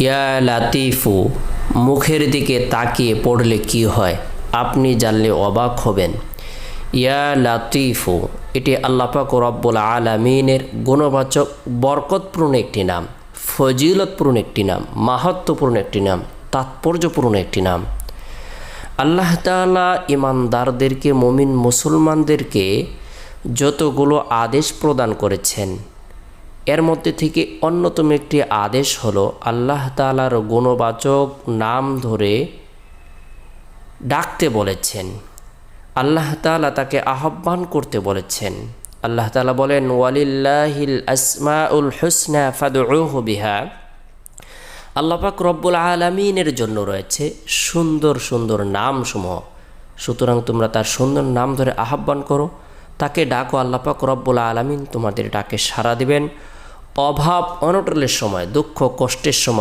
ইয়া লাতিফু, মুখের দিকে তাকিয়ে পড়লে কি হয়? আপনি জানলে অবাক হবেন। ইয়া লাতিফু, এটি আল্লাপাক রব্বুল আলমিনের গুণবাচক, বরকতপূর্ণ একটি নাম, ফজিলতপূর্ণ একটি নাম মাহাত্মপূর্ণ একটি নাম, তাৎপর্যপূর্ণ একটি নাম। আল্লাহ তাআলা ইমানদারদেরকে, মমিন মুসলমানদেরকে যতগুলো আদেশ প্রদান করেছেন এর মধ্যে থেকে অন্যতম একটি আদেশ হলো আল্লাহ তালার গুণবাচক নাম ধরে ডাকতে বলেছেন। আল্লাহ তালা তাকে আহ্বান করতে বলেছেন। আল্লাহ তালা বলেন, ওয়ালিল্লাহিল আসমাউল হুসনা ফাদউহু বিহা। আল্লাপাক রব্বুল আলমিনের জন্য রয়েছে সুন্দর সুন্দর নামসমূহ। সুতরাং তোমরা তার সুন্দর নাম ধরে আহ্বান করো। তাকে ডাকো আল্লাপাক রব্বুল আলমিন তোমাদের ডাকে সাড়া দিবেন। অভাব অনটলের সময়, দুঃখ, কষ্টের সময়